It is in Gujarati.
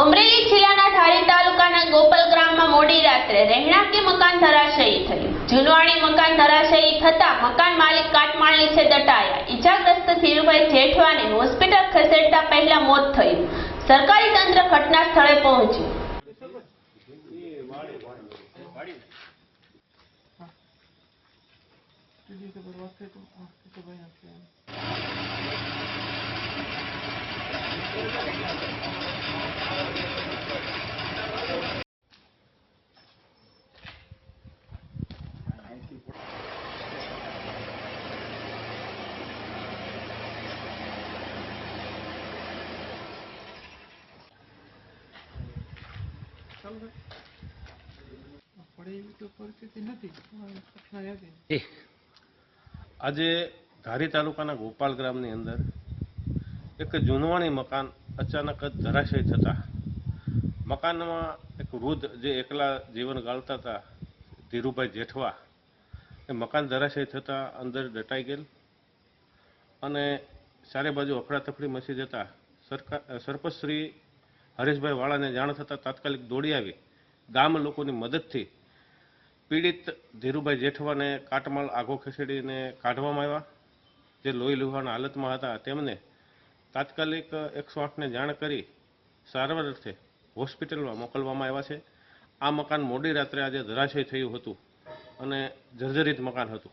અમરેલી જિલ્લાના ધારી તાલુકાના ગોપલ ગ્રામમાં મોડી રાત્રે રહેણાંકી મકાન ધરાશયી થયું. જૂનવાણી મકાન ધરાશયી થતા મકાન માલિક કાટમાળ નીચે દટાયા. ઈજાગ્રસ્ત ધીરુભાઈ જેઠવાને હોસ્પિટલ ખસેડતા પહેલા મોત થયું. સરકારી તંત્ર ઘટના સ્થળે પહોંચ્યું. Thank એવી આજે ધારી તાલુકાના ગોપાલ ગ્રામની અંદર એક જૂનવાણી મકાન અચાનક જ ધરાશય થતા. મકાનમાં એક વૃદ્ધ જે એકલા જીવન ગાળતા હતા, ધીરુભાઈ જેઠવા, એ મકાન ધરાશય થતાં અંદર દટાઈ ગયેલ અને ચારે બાજુ અફડાતફડી મચી જતા સરકાર સરપંચ શ્રી હરેશભાઈ વાળાને જાણ થતાં તાત્કાલિક દોડી આવી. ગામ લોકોની મદદથી પીડિત ધીરુભાઈ જેઠવાને કાટમાળ આગો ખસેડીને કાઢવામાં આવ્યા. જે લોહી લુહાના હાલતમાં હતા, તેમને તાત્કાલિક એકસો આઠને જાણ કરી સારવાર અર્થે હોસ્પિટલમાં મોકલવામાં આવ્યા છે. આ મકાન મોડી રાત્રે આજે ધરાશય થયું હતું અને જર્જરિત મકાન હતું.